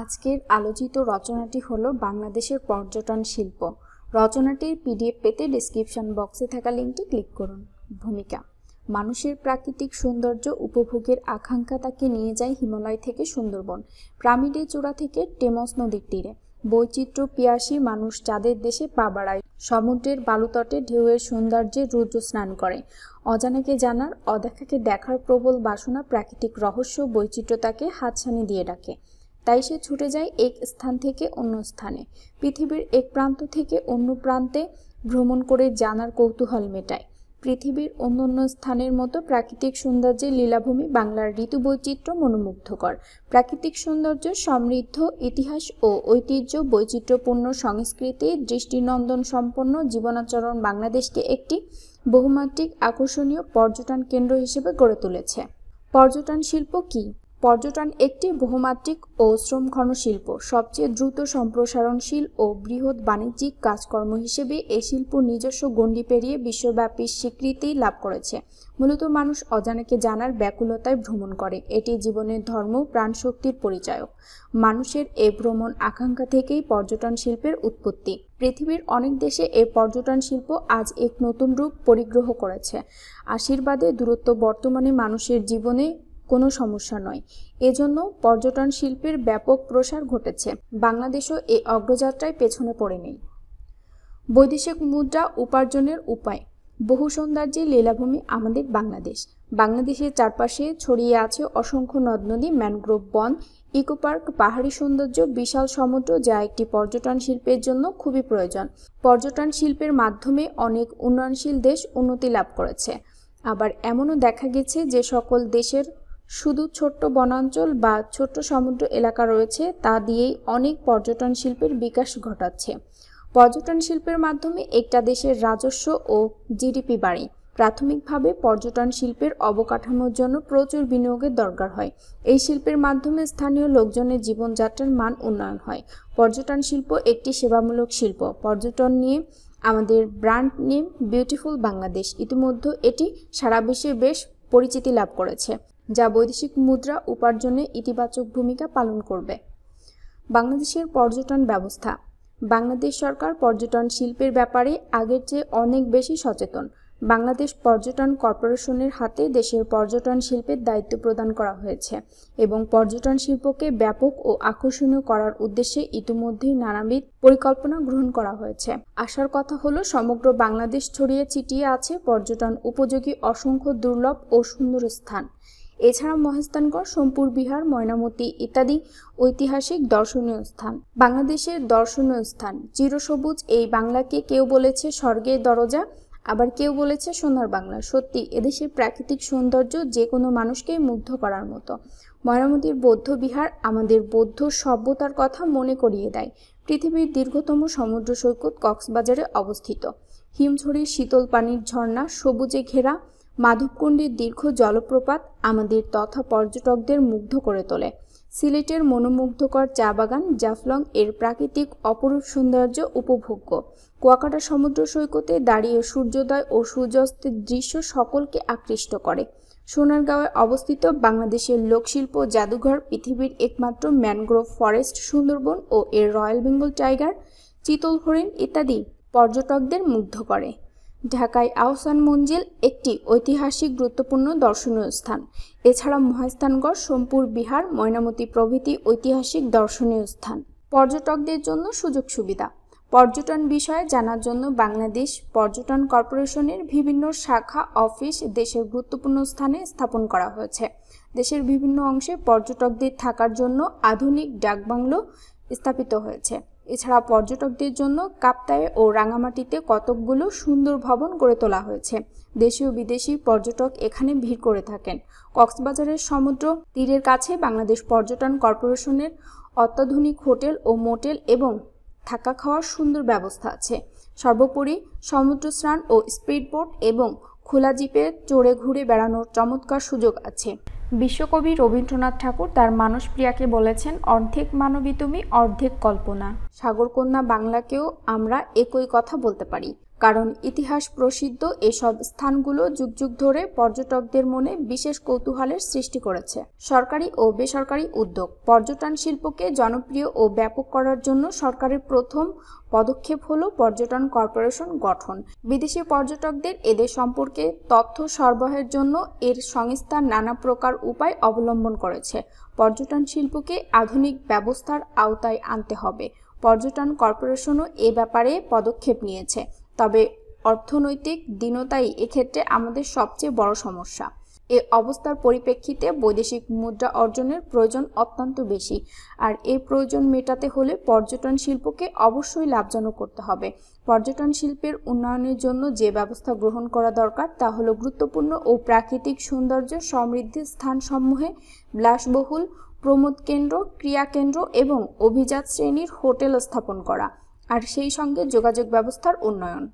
আজকের আলোচিত রচনাটি হলো বাংলাদেশের পর্যটন শিল্প। রচনাটির পিডিএফ পেতে ডিসক্রিপশন বক্সে থাকা লিঙ্কটি ক্লিক করুন। ভূমিকা। মানুষের প্রাকৃতিক সৌন্দর্য উপভোগের আকাঙ্ক্ষা তাকে নিয়ে যায় হিমালয় থেকে সুন্দরবন প্রামিডে চূড়া থেকে টেমস নদীর তীরে। বৈচিত্র্য পিয়াসী মানুষ চাঁদের দেশে পা বাড়ায়, সমুদ্রের বালুতটে ঢেউয়ের সৌন্দর্যে রুদ্র স্নান করে। অজানাকে জানার, অদেখাকে দেখার প্রবল বাসনা প্রাকৃতিক রহস্য বৈচিত্র্যতাকে হাতছানি দিয়ে ডাকে। তাই সে ছুটে যায় এক স্থান থেকে অন্য স্থানে। পৃথিবীর এক প্রান্ত থেকে অন্য প্রান্তে ভ্রমণ করে জানার কৌতূহল মেটায়। পৃথিবীর অন্যান্য স্থানের মতো প্রাকৃতিক সৌন্দর্যের লীলাভূমি বাংলার ঋতু বৈচিত্র্য মনোমুগ্ধকর। প্রাকৃতিক সৌন্দর্য সমৃদ্ধ ইতিহাস ও ঐতিহ্য বৈচিত্র্যপূর্ণ সংস্কৃতি দৃষ্টিনন্দন সম্পন্ন জীবনাচরণ বাংলাদেশকে একটি বহুমাত্রিক আকর্ষণীয় পর্যটন কেন্দ্র হিসেবে গড়ে তুলেছে। পর্যটন শিল্প কি? পর্যটন একটি বহুমাত্রিক ও শ্রমঘন শিল্প। সবচেয়ে দ্রুত সম্প্রসারণশীল ও বৃহৎ বাণিজ্যিক কাজকর্ম হিসেবে এই শিল্প নিজস্ব গণ্ডি পেরিয়ে বিশ্বব্যাপী স্বীকৃতি লাভ করেছে। মূলত মানুষ অজানাকে জানার ব্যাকুলতায় ভ্রমণ করে। এটি জীবনের ধর্ম, প্রাণশক্তির পরিচায়ক। মানুষের এ ভ্রমণ আকাঙ্ক্ষা থেকেই পর্যটন শিল্পের উৎপত্তি। পৃথিবীর অনেক দেশে এই পর্যটন শিল্প আজ এক নতুন রূপ পরিগ্রহ করেছে। আশীর্বাদে দূরত্ব বর্তমানে মানুষের জীবনে কোনো সমস্যা নয়। এজন্য পর্যটন শিল্পের ব্যাপক প্রসার ঘটেছে। বাংলাদেশও এই অগ্রযাত্রায় পেছনে পড়ে নেই। বৈদেশিক মুদ্রা উপার্জনের উপায়। বহু সৌন্দর্যের লীলাভূমি আমাদের বাংলাদেশ। বাংলাদেশের চারপাশে ছড়িয়ে আছে অসংখ্য নদ নদী ম্যানগ্রোভ বন ইকো পার্ক পাহাড়ি সৌন্দর্য, বিশাল সমুদ্র যা একটি পর্যটন শিল্পের জন্য খুবই প্রয়োজন। পর্যটন শিল্পের মাধ্যমে অনেক উন্নয়নশীল দেশ উন্নতি লাভ করেছে। আবার এমনও দেখা গেছে যে সকল দেশের শুধু ছোট্ট বনাঞ্চল বা ছোট্ট সমুদ্র এলাকা রয়েছে, তা দিয়েই অনেক পর্যটন শিল্পের বিকাশ ঘটাচ্ছে। পর্যটন শিল্পের মাধ্যমে একটা দেশের রাজস্ব ও জিডিপি বাড়ে। প্রাথমিকভাবে পর্যটন শিল্পের অবকাঠামোর জন্য প্রচুর বিনিয়োগের দরকার হয়। এই শিল্পের মাধ্যমে স্থানীয় লোকজনের জীবনযাত্রার মান উন্নয়ন হয়। পর্যটন শিল্প একটি সেবামূলক শিল্প। পর্যটন নিয়ে, আমাদের ব্র্যান্ড নেম বিউটিফুল বাংলাদেশ। ইতিমধ্যে এটি সারা বিশ্বে বেশ পরিচিতি লাভ করেছে। যা বৈদেশিক মুদ্রা উপার্জনে ইতিবাচক ভূমিকা পালন করবে। বাংলাদেশের পর্যটন ব্যবস্থা। বাংলাদেশ সরকার পর্যটন শিল্পের ব্যাপারে আগের চেয়ে অনেক বেশি সচেতন। বাংলাদেশ পর্যটন কর্পোরেশনের হাতে দেশের পর্যটন শিল্পের দায়িত্ব প্রদান করা হয়েছে এবং পর্যটন শিল্পকে ব্যাপক ও আকর্ষণীয় করার উদ্দেশ্যে ইতিমধ্যেই নানাবিধ পরিকল্পনা গ্রহণ করা হয়েছে। আসার কথা হলো, সমগ্র বাংলাদেশ ছড়িয়ে ছিটিয়ে আছে পর্যটন উপযোগী অসংখ্য দুর্লভ ও সুন্দর স্থান। এছাড়া মহেস্তানগড় সোমপুর, বিহার, ময়নামতি ইত্যাদি ঐতিহাসিক দর্শনীয় স্থান। বাংলাদেশের দর্শনীয় স্থান। চিরসবুজ এই বাংলাকে কেউ বলেছে স্বর্গের দরজা, আবার কেউ বলেছে সোনার বাংলা। সত্যি, এদেশের প্রাকৃতিক সৌন্দর্য যে কোনো মানুষকে মুগ্ধ করার মতো। ময়নামতির বৌদ্ধ বিহার আমাদের বৌদ্ধ সভ্যতার কথা মনে করিয়ে দেয়। পৃথিবীর দীর্ঘতম সমুদ্র সৈকত কক্সবাজারে অবস্থিত। হিমঝড়ির শীতল পানির ঝর্ণা, সবুজে ঘেরা মাধবকুণ্ডের দীর্ঘ জলপ্রপাত আমাদের তথা পর্যটকদের মুগ্ধ করে তোলে। সিলেটের মনোমুগ্ধকর চা বাগান জাফলং এর প্রাকৃতিক অপরূপ সৌন্দর্য উপভোগ্য। কুয়াকাটা সমুদ্র সৈকতে দাঁড়িয়ে সূর্যোদয় ও সূর্যাস্তের দৃশ্য সকলকে আকৃষ্ট করে। সোনারগাঁওয়ে অবস্থিত বাংলাদেশের লোকশিল্প জাদুঘর পৃথিবীর একমাত্র ম্যানগ্রোভ ফরেস্ট সুন্দরবন ও এর রয়্যাল বেঙ্গল টাইগার, চিতল হরিণ ইত্যাদি পর্যটকদের মুগ্ধ করে। ঢাকায় আহসান মঞ্জিল একটি ঐতিহাসিক গুরুত্বপূর্ণ দর্শনীয় স্থান। এছাড়া মহাস্থানগড়, সোমপুর, বিহার, ময়নামতি প্রভৃতি ঐতিহাসিক দর্শনীয় স্থান। পর্যটকদের জন্য সুযোগ সুবিধা। পর্যটন বিষয়ে জানার জন্য বাংলাদেশ পর্যটন কর্পোরেশনের বিভিন্ন শাখা, অফিস দেশের গুরুত্বপূর্ণ স্থানে স্থাপন করা হয়েছে। দেশের বিভিন্ন অংশে পর্যটকদের থাকার জন্য আধুনিক ডাকবাংলো স্থাপিত হয়েছে। এছাড়া পর্যটকদের জন্য কাপ্তায়ে ও রাঙামাটিতে কতকগুলো সুন্দর ভবন গড়ে তোলা হয়েছে। দেশীয় বিদেশি পর্যটক এখানে ভিড় করে থাকেন। কক্সবাজারের সমুদ্র তীরের কাছে বাংলাদেশ পর্যটন কর্পোরেশনের অত্যাধুনিক হোটেল ও মোটেল এবং থাকা খাওয়ার সুন্দর ব্যবস্থা আছে। সর্বোপরি সমুদ্র স্নান ও স্পিডবোট এবং খোলা জিপে চড়ে ঘুরে বেড়ানোর চমৎকার সুযোগ আছে। বিশ্বকবি রবীন্দ্রনাথ ঠাকুর তার মানুষ প্রিয়াকে বলেছেন, অর্ধেক মানবী তুমি, অর্ধেক কল্পনা। সাগরকন্যা বাংলাকেও আমরা একই কথা বলতে পারি। কারণ ইতিহাস প্রসিদ্ধ এসব স্থানগুলো যুগ যুগ ধরে পর্যটকদের মনে বিশেষ কৌতূহলের সৃষ্টি করেছে। সরকারি ও বেসরকারি উদ্যোগ পর্যটন শিল্পকে জনপ্রিয় ও ব্যাপক করার জন্য সরকারের প্রথম পদক্ষেপ হলো পর্যটন কর্পোরেশন গঠন। বিদেশি পর্যটকদের এদের সম্পর্কে তথ্য সরবরাহের জন্য এর সংস্থা নানা প্রকার উপায় অবলম্বন করেছে। পর্যটন শিল্পকে আধুনিক ব্যবস্থার আওতায় আনতে হবে। পর্যটন কর্পোরেশনও এ ব্যাপারে পদক্ষেপ নিয়েছে। তবে অর্থনৈতিক দীনতাই এক্ষেত্রে আমাদের সবচেয়ে বড় সমস্যা। এ অবস্থার পরিপ্রেক্ষিতে বৈদেশিক মুদ্রা অর্জনের প্রয়োজন অত্যন্ত বেশি, আর এই প্রয়োজন মেটাতে হলে পর্যটন শিল্পকে অবশ্যই লাভজনক করতে হবে। পর্যটন শিল্পের উন্নয়নের জন্য যে ব্যবস্থা গ্রহণ করা দরকার তা হলো গুরুত্বপূর্ণ ও প্রাকৃতিক সৌন্দর্য সমৃদ্ধির স্থানসমূহে বিলাসবহুল প্রমোদ কেন্দ্র ক্রিয়া কেন্দ্র এবং অভিজাত শ্রেণির হোটেল স্থাপন করা। আর সেই সঙ্গে যোগাযোগ ব্যবস্থার উন্নয়ন।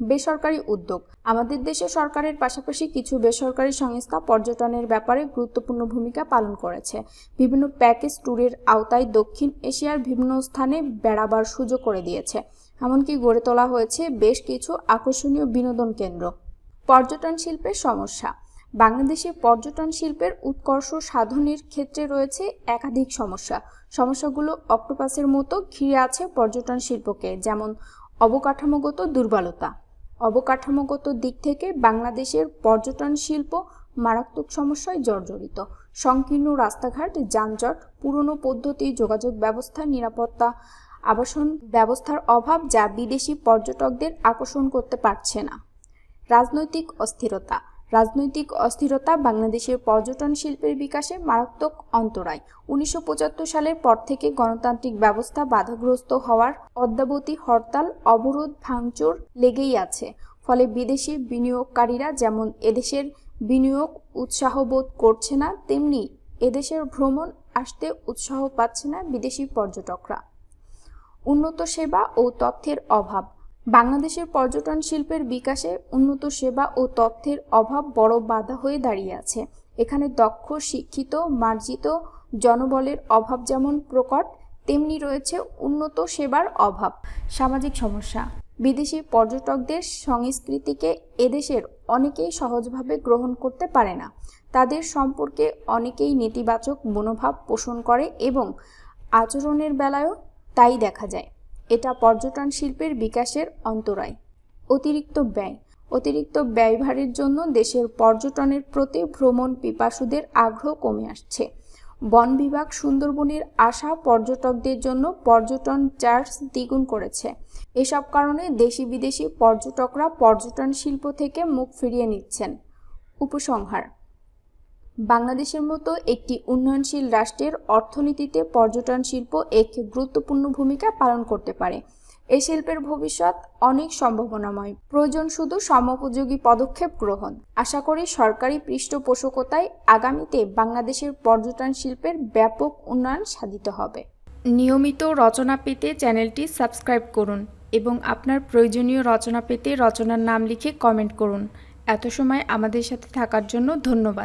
বেসরকারি উদ্যোগ। আমাদের দেশে সরকারের পাশাপাশি কিছু বেসরকারি সংস্থা পর্যটনের ব্যাপারে গুরুত্বপূর্ণ ভূমিকা পালন করেছে। বিভিন্ন প্যাকেজ ট্যুরের আওতায় দক্ষিণ এশিয়ার বিভিন্ন স্থানে বেড়াবার সুযোগ করে দিয়েছে। এমনকি গড়ে তোলা হয়েছে বেশ কিছু আকর্ষণীয় বিনোদন কেন্দ্র। পর্যটন শিল্পের সমস্যা। বাংলাদেশে পর্যটন শিল্পের উৎকর্ষ সাধনের ক্ষেত্রে রয়েছে একাধিক সমস্যা। সমস্যাগুলো অক্টোপাসের মতো ঘিরে আছে পর্যটন শিল্পকে, যেমন অবকাঠামোগত দুর্বলতা। অবকাঠামোগত দিক থেকে বাংলাদেশের পর্যটন শিল্প মারাত্মক সমস্যায় জর্জরিত। সংকীর্ণ রাস্তাঘাট, যানজট, পুরনো পদ্ধতি, যোগাযোগ ব্যবস্থা, নিরাপত্তা, আবাসন ব্যবস্থার অভাব যা বিদেশি পর্যটকদের আকর্ষণ করতে পারছে না। রাজনৈতিক অস্থিরতা। রাজনৈতিক অস্থিরতা বাংলাদেশের পর্যটন শিল্পের বিকাশে মারাত্মক অন্তরায়। উনিশশো পঁচাত্তর সালের পর থেকে গণতান্ত্রিক ব্যবস্থা বাধাগ্রস্ত হওয়ার অদ্যাবধি হরতাল, অবরোধ, ভাঙচুর লেগেই আছে। ফলে বিদেশি বিনিয়োগকারীরা যেমন এদেশের বিনিয়োগ উৎসাহ বোধ করছে না, তেমনি এদেশের ভ্রমণ আসতে উৎসাহ পাচ্ছে না বিদেশি পর্যটকরা। উন্নত সেবা ও তথ্যের অভাব। বাংলাদেশের পর্যটন শিল্পের বিকাশে উন্নত সেবা ও তথ্যের অভাব বড় বাধা হয়ে দাঁড়িয়ে আছে। এখানে দক্ষ, শিক্ষিত, মার্জিত জনবলের অভাব যেমন প্রকট, তেমনি রয়েছে উন্নত সেবার অভাব। সামাজিক সমস্যা। বিদেশি পর্যটকদের সংস্কৃতিকে এদেশের অনেকেই সহজভাবে গ্রহণ করতে পারে না। তাদের সম্পর্কে অনেকেই নেতিবাচক মনোভাব পোষণ করে এবং আচরণের বেলায়ও তাই দেখা যায়। এটা পর্যটন শিল্পের বিকাশের অন্তরায়। অতিরিক্ত ব্যয়। অতিরিক্ত ব্যয়ভারের জন্য দেশের পর্যটনের প্রতি ভ্রমণ পিপাসুদের আগ্রহ কমে আসছে। বন বিভাগ সুন্দরবনের আশা পর্যটকদের জন্য পর্যটন চার্জ দ্বিগুণ করেছে। এসব কারণে দেশি বিদেশি পর্যটকরা পর্যটন শিল্প থেকে মুখ ফিরিয়ে নিচ্ছেন। উপসংহার। বাংলাদেশের মতো একটি উন্নয়নশীল রাষ্ট্রের অর্থনীতিতে পর্যটন শিল্প এক গুরুত্বপূর্ণ ভূমিকা পালন করতে পারে। এই শিল্পের ভবিষ্যৎ অনেক সম্ভাবনাময়। প্রয়োজন শুধু সমোপযোগী পদক্ষেপ গ্রহণ। আশা করি সরকারি পৃষ্ঠপোষকতায় আগামীতে বাংলাদেশের পর্যটন শিল্পের ব্যাপক উন্নয়ন সাধিত হবে। নিয়মিত রচনা পেতে চ্যানেলটি সাবস্ক্রাইব করুন এবং আপনার প্রয়োজনীয় রচনা পেতে রচনার নাম লিখে কমেন্ট করুন। এত সময় আমাদের সাথে থাকার জন্য ধন্যবাদ।